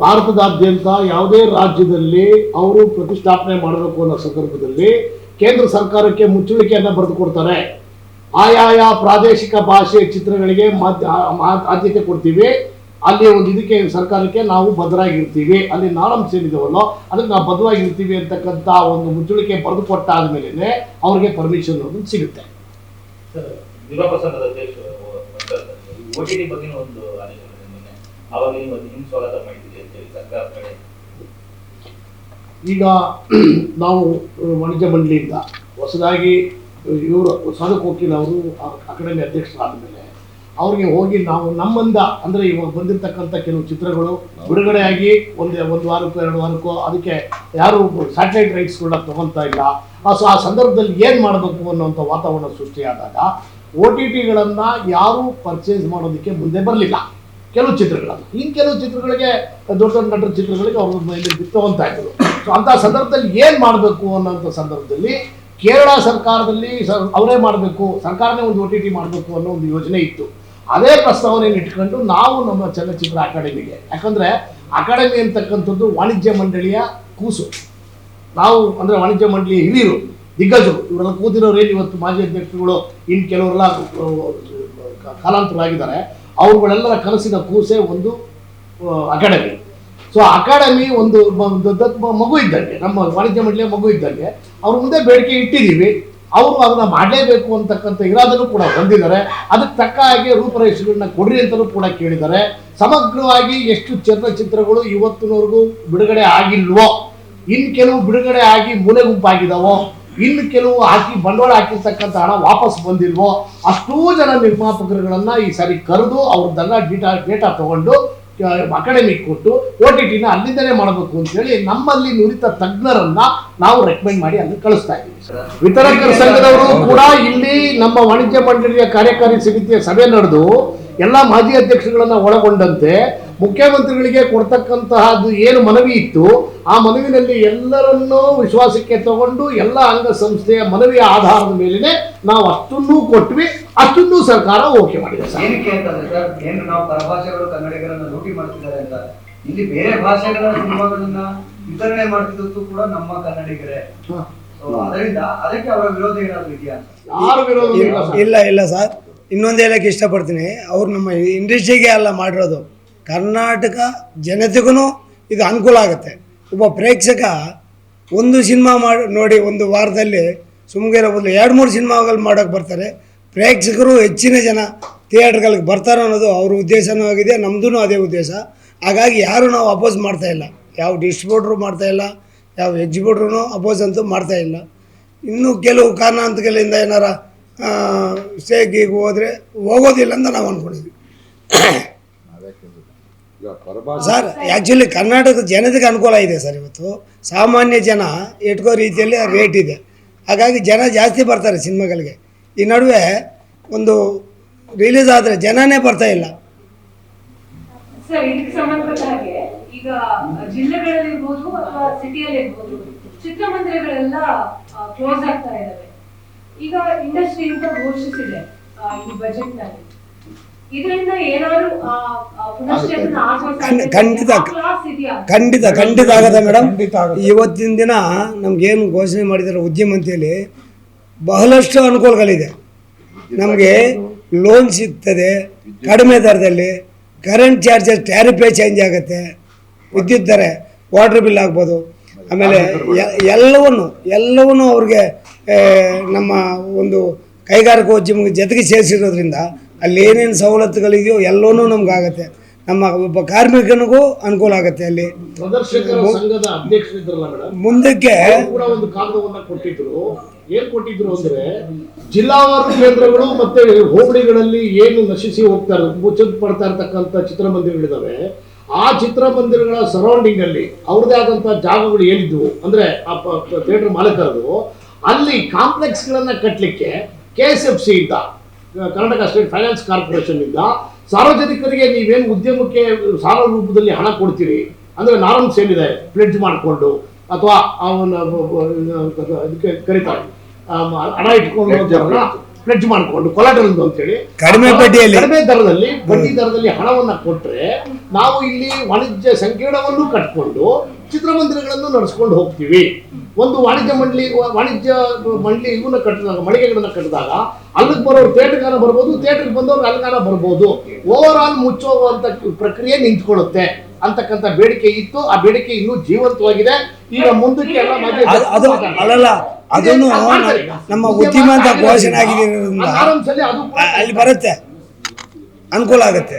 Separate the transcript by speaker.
Speaker 1: ಭಾರತದಾದ್ಯಂತ ಯಾವುದೇ ರಾಜ್ಯದಲ್ಲಿ ಅವರು ಪ್ರತಿಷ್ಠಾಪನೆ ಮಾಡಬೇಕು ಅನ್ನೋ ಸಂದರ್ಭದಲ್ಲಿ ಕೇಂದ್ರ ಸರ್ಕಾರಕ್ಕೆ ಮುಚ್ಚಳಿಕೆಯನ್ನ ಬರೆದು ಕೊಡ್ತಾರೆ ಆಯಾಯ ಪ್ರಾದೇಶಿಕ ಭಾಷೆ ಚಿತ್ರಗಳಿಗೆ ಆದ್ಯತೆ ಕೊಡ್ತೀವಿ. ಅಲ್ಲಿ ಒಂದು ಇದಕ್ಕೆ ಸರ್ಕಾರಕ್ಕೆ ನಾವು ಬದ್ಧರಾಗಿರ್ತೀವಿ ಅಲ್ಲಿ ನಾರ್ಮ್ಸ್ ಏನಿದಾವಲ್ಲೋ ಅದಕ್ಕೆ ನಾವು ಬದ್ಧವಾಗಿರ್ತೀವಿ ಅಂತಕ್ಕಂಥ ಒಂದು ಮುಚ್ಚಳಿಕೆ ಬರೆದು ಕೊಟ್ಟಾದ್ಮೇಲೆ ಅವ್ರಿಗೆ ಪರ್ಮಿಷನ್ ಅನ್ನೋದು ಸಿಗುತ್ತೆ.
Speaker 2: ಬಗ್ಗೆ ಒಂದು ನಿಮ್ ಸ್ವಾಗತ ಕಡೆ
Speaker 1: ಈಗ ನಾವು ವಾಣಿಜ್ಯ ಮಂಡಳಿಯಿಂದ ಹೊಸದಾಗಿ ಇವರು ಸಾಧಕ್ ವಕೀಲ್ ಅವರು ಅಕಾಡೆಮಿ ಅಧ್ಯಕ್ಷರಾದ ಮೇಲೆ ಅವ್ರಿಗೆ ಹೋಗಿ ನಾವು ನಮ್ಮಂದ ಅಂದರೆ ಇವಾಗ ಬಂದಿರತಕ್ಕಂಥ ಕೆಲವು ಚಿತ್ರಗಳು ಬಿಡುಗಡೆಯಾಗಿ ಒಂದು ಒಂದು ವಾರಕ್ಕೋ, ಎರಡು ವಾರಕ್ಕೋ ಅದಕ್ಕೆ ಯಾರು ಸ್ಯಾಟಲೈಟ್ ರೈಟ್ಸ್ ಕೂಡ ತೊಗೊಳ್ತಾ ಇಲ್ಲ. ಸೊ ಆ ಸಂದರ್ಭದಲ್ಲಿ ಏನು ಮಾಡಬೇಕು ಅನ್ನೋಂಥ ವಾತಾವರಣ ಸೃಷ್ಟಿಯಾದಾಗ ಓ ಟಿ ಟಿಗಳನ್ನು ಯಾರೂ ಪರ್ಚೇಸ್ ಮಾಡೋದಕ್ಕೆ ಮುಂದೆ ಬರಲಿಲ್ಲ. ಕೆಲವು ಚಿತ್ರಗಳನ್ನು ಇನ್ನು ಕೆಲವು ಚಿತ್ರಗಳಿಗೆ, ದೊಡ್ಡ ದೊಡ್ಡ ನಟರ ಚಿತ್ರಗಳಿಗೆ ಅವರು ಮೈಲಿ ತಗೊತಾ ಇದ್ರು ಸೊ ಅಂಥ ಸಂದರ್ಭದಲ್ಲಿ ಏನು ಮಾಡಬೇಕು ಅನ್ನೋಂಥ ಸಂದರ್ಭದಲ್ಲಿ ಕೇರಳ ಸರ್ಕಾರದಲ್ಲಿ ಅವರೇ ಮಾಡಬೇಕು, ಸರ್ಕಾರನೇ ಒಂದು ಒ ಟಿ ಟಿ ಮಾಡಬೇಕು ಅನ್ನೋ ಒಂದು ಯೋಜನೆ ಇತ್ತು. ಅದೇ ಪ್ರಸ್ತಾವನೆಯನ್ನು ಇಟ್ಕೊಂಡು ನಾವು ನಮ್ಮ ಚಲನಚಿತ್ರ ಅಕಾಡೆಮಿಗೆ. ಯಾಕಂದರೆ ಅಕಾಡೆಮಿ ಅಂತಕ್ಕಂಥದ್ದು ವಾಣಿಜ್ಯ ಮಂಡಳಿಯ ಕೂಸು. ನಾವು ಅಂದರೆ ವಾಣಿಜ್ಯ ಮಂಡಳಿ ಹಿರಿಯರು, ದಿಗ್ಗಜರು, ಇವರೆಲ್ಲ ಕೂತಿರೋರೇನು ಇವತ್ತು ಮಾಜಿ ಅಧ್ಯಕ್ಷರುಗಳು ಇನ್ನು ಕೆಲವರೆಲ್ಲ ಕಾಲಾಂತರಾಗಿದ್ದಾರೆ. ಅವ್ರುಗಳೆಲ್ಲರ ಕನಸಿನ ಕೂಸೆ ಒಂದು ಅಕಾಡೆಮಿ. ಸೊ ಅಕಾಡೆಮಿ ಒಂದು ಮಗು ಇದ್ದಂಗೆ, ನಮ್ಮ ವಾಣಿಜ್ಯ ಮಂಡಳಿಯ ಮಗು ಇದ್ದಂಗೆ, ಅವ್ರ ಮುಂದೆ ಬೇಡಿಕೆ ಇಟ್ಟಿದ್ದೀವಿ. ಅವರು ಅದನ್ನ ಮಾಡಲೇಬೇಕು ಅಂತಕ್ಕಂಥ ಇರಾದನ್ನು ಕೂಡ ಬಂದಿದ್ದಾರೆ. ಅದಕ್ಕೆ ತಕ್ಕ ಹಾಗೆ ರೂಪರೇಷೆಗಳನ್ನ ಕೊಡ್ರಿ ಅಂತಲೂ ಕೂಡ ಕೇಳಿದ್ದಾರೆ. ಸಮಗ್ರವಾಗಿ ಎಷ್ಟು ಚಲನಚಿತ್ರಗಳು ಇವತ್ತಿನವರೆಗೂ ಬಿಡುಗಡೆ ಆಗಿಲ್ವೋ ಇನ್ನು ಕೆಲವು ಬಿಡುಗಡೆ ಆಗಿ ಮೂಲೆ ಗುಂಪಾಗಿದಾವೋ ಇನ್ನು ಕೆಲವು ಹಾಕಿ, ಬಂಡವಾಳ ಹಾಕಿರ್ತಕ್ಕಂಥ ಹಣ ವಾಪಸ್ ಬಂದಿಲ್ವೋ, ಅಷ್ಟೂ ಜನ ನಿರ್ಮಾಪಕರುಗಳನ್ನು ಈ ಸಾರಿ ಕರೆದು ಅವ್ರದ್ದೆಲ್ಲ ಡೇಟಾ ಡೇಟಾ ತಗೊಂಡು ಅಕಾಡೆಮಿಗೆ ಕೊಟ್ಟು ಒ ಟಿ ಟಿನ ಅಲ್ಲಿಂದಲೇ ಮಾಡಬೇಕು ಅಂತೇಳಿ ನಮ್ಮಲ್ಲಿ ನುರಿತ ತಜ್ಞರನ್ನ ನಾವು ರೆಕಮೆಂಡ್ ಮಾಡಿ ಅಲ್ಲಿ ಕಳಿಸ್ತಾ ಇದ್ದೀವಿ ವಿತರಕರ ಸಂಘದವರು ಕೂಡ ಇಲ್ಲಿ ನಮ್ಮ ವಾಣಿಜ್ಯ ಮಂಡಳಿಯ ಕಾರ್ಯಕಾರಿ ಸಮಿತಿಯ ಸಭೆ ನಡೆದು, ಎಲ್ಲ ಮಾಜಿ ಅಧ್ಯಕ್ಷಗಳನ್ನ ಒಳಗೊಂಡಂತೆ ಮುಖ್ಯಮಂತ್ರಿಗಳಿಗೆ ಕೊಡ್ತಕ್ಕಂತಹದ್ದು ಏನು ಮನವಿ ಇತ್ತು ಆ ಮನವಿನಲ್ಲಿ ಎಲ್ಲರನ್ನೂ ವಿಶ್ವಾಸಕ್ಕೆ ತಗೊಂಡು ಎಲ್ಲ ಅಂಗಸಂಸ್ಥೆಯ ಮನವಿಯ ಆಧಾರದ ಮೇಲೆ ನಾವು ಅಷ್ಟನ್ನೂ ಕೊಟ್ವಿ ಅಷ್ಟನ್ನೂ ಸರ್ಕಾರ ಓಕೆ ಮಾಡಿದೆ ಸರ್.
Speaker 3: ಏನಕ್ಕೆ ಅಂತಂದ್ರೆ ಸರ್ ಏನು ನಾವು ಪರಭಾಷೆಗಳು ಕನ್ನಡಿಗರನ್ನ ಲೂಟಿ ಮಾಡ್ತಿದ್ದಾರೆ ಅಂತ. ಇಲ್ಲಿ ಬೇರೆ ಭಾಷೆಗಳ ಸಿನಿಮಾಗಳನ್ನ ವಿತರಣೆ ಮಾಡ್ತಿದ್ದು ಕೂಡ ನಮ್ಮ ಕನ್ನಡಿಗರೇ. ಅದರಿಂದ ಅದಕ್ಕೆ ಅವರ ವಿರೋಧ ಏನಾದ್ರು ಇದೆಯಾ
Speaker 1: ಯಾರು ವಿರೋಧ ಇಲ್ಲ
Speaker 4: ಇಲ್ಲ ಇಲ್ಲ ಸರ್. ಇನ್ನೊಂದು ಹೇಳಕ್ಕೆ ಇಷ್ಟಪಡ್ತೀನಿ. ಅವ್ರು ನಮ್ಮ ಇಂಡಸ್ಟ್ರಿಗೆ ಅಲ್ಲ ಮಾಡಿರೋದು. ಕರ್ನಾಟಕ ಜನತೆಗೂ ಇದು ಅನುಕೂಲ ಆಗುತ್ತೆ. ಒಬ್ಬ ಪ್ರೇಕ್ಷಕ ಒಂದು ಸಿನಿಮಾ ಮಾಡಿ, ನೋಡಿ ಒಂದು ವಾರದಲ್ಲಿ ಸುಮ್ಮನೆ ಒಂದು ಎರಡು ಮೂರು ಸಿನಿಮಾಗಳು ಮಾಡೋಕ್ಕೆ ಬರ್ತಾರೆ. ಪ್ರೇಕ್ಷಕರು ಹೆಚ್ಚಿನ ಜನ ಥಿಯೇಟ್ರ್ಗಳಿಗೆ ಬರ್ತಾರೆ ಅನ್ನೋದು ಅವ್ರ ಉದ್ದೇಶನೂ ಆಗಿದೆ ನಮ್ಮದೂ ಅದೇ ಉದ್ದೇಶ. ಹಾಗಾಗಿ ಯಾರು ನಾವು ಅಪೋಸ್ ಮಾಡ್ತಾ ಇಲ್ಲ. ಯಾವ ಡಿಸ್ಟ್ರಿಬ್ಯೂಟ್ರು ಮಾಡ್ತಾಯಿಲ್ಲ ಯಾವ ಎಕ್ಸಿಬ್ಯೂಟ್ರೂ ಅಪೋಸ್ ಅಂತೂ ಮಾಡ್ತಾ ಇಲ್ಲ. ಇನ್ನೂ ಕೆಲವು ಕಾರಣಾಂತಗಳಿಂದ ಏನಾರ ಸೇಗಿಗೆ ಹೋದರೆ ಹೋಗೋದಿಲ್ಲ ಅಂತ ನಾವು ಅಂದ್ಕೊಂಡಿದ್ವಿ ಸರ್ ಆ್ಯಕ್ಚುಲಿ ಕರ್ನಾಟಕದ ಜನತೆಗೆ ಅನುಕೂಲ ಇದೆ ಸರ್ ಇವತ್ತು. ಸಾಮಾನ್ಯ ಜನ ಇಟ್ಕೋ ರೀತಿಯಲ್ಲಿ ರೇಟ್ ಇದೆ. ಹಾಗಾಗಿ ಜನ ಜಾಸ್ತಿ ಬರ್ತಾರೆ ಸಿನಿಮಾಗಳಿಗೆ. ಈ ನಡುವೆ ಒಂದು ರಿಲೀಸ್ ಆದರೆ ಜನನೇ ಬರ್ತಾ ಇಲ್ಲ.
Speaker 5: ಸರ್ ಇದಕ್ಕೆ ಸಂಬಂಧಪಟ್ಟ ಹಾಗೆ ಈಗ ಜಿಲ್ಲೆಗಳಲ್ಲಿರ್ಬೋದು ಅಥವಾ ಸಿಟಿಯಲ್ಲಿ ಇರ್ಬೋದು ಚಿತ್ರಮಂದಿರಗಳೆಲ್ಲ ಕ್ಲೋಸ್ ಆಗ್ತಾ ಇದಾವೆ ಈಗ ಇಂಡಸ್ಟ್ರಿ ಅಂತ ಘೋಷಿಸಿದೆ ಈ ಬಜೆಟ್
Speaker 4: ಖಂಡಿತ. ಖಂಡಿತ ಖಂಡಿತ ಆಗತ್ತೆ. ಮೇಡಮ್ ಇವತ್ತಿನ ದಿನ ನಮ್ಗೇನು ಘೋಷಣೆ ಮಾಡಿದ್ದಾರೆ ಹೇಳಿ ಬಹಳಷ್ಟು ಅನುಕೂಲಗಳಿದೆ. ನಮಗೆ ಲೋನ್ ಸಿಗ್ತದೆ ಕಡಿಮೆ ದರದಲ್ಲಿ ಕರೆಂಟ್ ಚಾರ್ಜಸ್ ಟ್ಯಾರಿಫೇ ಚೇಂಜ್ ಆಗುತ್ತೆ ವಿದ್ಯುತ್ ದರ ವಾಟರ್ ಬಿಲ್ ಆಗ್ಬೋದು ಆಮೇಲೆ ಎ- ಎಲ್ಲವನ್ನು ಎಲ್ಲವನ್ನು ಅವ್ರಿಗೆ ನಮ್ಮ ಒಂದು ಕೈಗಾರಿಕೋದ್ಯಮ ಜೊತೆಗೆ ಸೇರಿಸಿರೋದ್ರಿಂದ ಅಲ್ಲಿ ಏನೇನು ಸವಲತ್ತುಗಳಿದೆಯೋ ಎಲ್ಲವೂ ಆಗುತ್ತೆ ನಮ್ಮ ಒಬ್ಬ ಕಾರ್ಮಿಕನಿಗೂ ಅನುಕೂಲ ಆಗುತ್ತೆ ಅಲ್ಲಿ. ಮುಂದಕ್ಕೆ
Speaker 1: ಅವ್ರು ಕೂಡ ಒಂದು ಕಾಗದವನ್ನ ಕೊಟ್ಟಿದ್ರು. ಏನ್ ಕೊಟ್ಟಿದ್ರು ಅಂದ್ರೆ ಜಿಲ್ಲಾವಾರು ಕೇಂದ್ರಗಳು ಮತ್ತೆ ಹೋಬಳಿಗಳಲ್ಲಿ ಏನು ನಶಿಸಿ ಹೋಗ್ತಾ ಮುಚ್ಚ ಪಡ್ತಾ ಇರ್ತಕ್ಕಂಥ ಚಿತ್ರಮಂದಿರಗಳಿದಾವೆ. ಆ ಚಿತ್ರಮಂದಿರಗಳ ಸರೌಂಡಿಂಗ್ ಅಲ್ಲಿ ಅವ್ರದೇ ಆದಂತಹ ಜಾಗಗಳು ಏನಿದ್ವು ಅಂದ್ರೆ ಆ ಥಿಯೇಟರ್ ಮಾಲೀಕರದು ಅಲ್ಲಿ ಕಾಂಪ್ಲೆಕ್ಸ್ ಗಳನ್ನ ಕಟ್ಟಲಿಕ್ಕೆ ಕೆ ಎಸ್ ಎಫ್ ಸಿ ಇಂದ ಕರ್ನಾಟಕ ಸ್ಟೇಟ್ ಫೈನಾನ್ಸ್ ಕಾರ್ಪೊರೇಷನ್ ಇಂದ ಸಾರ್ವಜನಿಕರಿಗೆ ನೀವೇನು ಉದ್ಯಮಕ್ಕೆ ಸಾಲ ರೂಪದಲ್ಲಿ ಹಣ ಕೊಡ್ತೀರಿ? ಅಂದ್ರೆ ನಾರ್ಮ್ಸ್ ಏನಿದೆ? ಪ್ಲೆಡ್ಜ್ ಮಾಡಿಕೊಂಡು ಅಥವಾ ಅವನ ಅದಕ್ಕೆ ಕರೀತಾರೆ ಹಣ ಇಟ್ಕೊಂಡು ಪ್ಲೆಡ್ಜ್ ಮಾಡಿಕೊಂಡು. ಅಂತ ಅಂತೇಳಿ
Speaker 4: ಕಡಿಮೆ ಬಡ್ಡಿಯಲ್ಲಿ.
Speaker 1: ಕಡಿಮೆ ದರದಲ್ಲಿ ಬಡ್ಡಿ ದರದಲ್ಲಿ ಹಣವನ್ನ ಕೊಟ್ರೆ ನಾವು ಇಲ್ಲಿ ವಾಣಿಜ್ಯ ಸಂಕೀರ್ಣವನ್ನು ಕಟ್ಕೊಂಡು ಚಿತ್ರಮಂದಿರಗಳನ್ನು ನಡೆಸ್ಕೊಂಡು ಹೋಗ್ತೀವಿ. ಒಂದು ವಾಣಿಜ್ಯ ಮಂಡಳಿ ವಾಣಿಜ್ಯ ಮಂಡಳಿ ಇವನ್ನ ಕಟ್ಟಿದಾಗ ಮಳಿಗೆಗಳನ್ನ ಕಟ್ಟಿದಾಗ ಅಲ್ಲಿಗೆ ಬರೋರು ಥಿಯೇಟರ್ಗಾನ ಬರ್ಬೋದು ಥಿಯೇಟರ್ಗೆ ಬಂದವ್ರು ಅಲ್ಲಿಗಾನ ಬರ್ಬೋದು. ಓವರ್ ಆಲ್ ಮುಚ್ಚೋಗುವಂತ ಪ್ರಕ್ರಿಯೆ ನಿಂತ್ಕೊಳ್ಳುತ್ತೆ ಅಂತಕ್ಕಂಥ ಬೇಡಿಕೆ ಇತ್ತು. ಆ ಬೇಡಿಕೆ ಇನ್ನೂ ಜೀವಂತವಾಗಿದೆ. ಈಗ ಮುಂದಕ್ಕೆ ಎಲ್ಲ
Speaker 4: ಅದನ್ನು ನಮ್ಮ ಘೋಷಣೆ ಆಗಿರೋದ್ರಿಂದ ಅಲ್ಲಿ ಬರುತ್ತೆ. ಅನುಕೂಲ ಆಗುತ್ತೆ.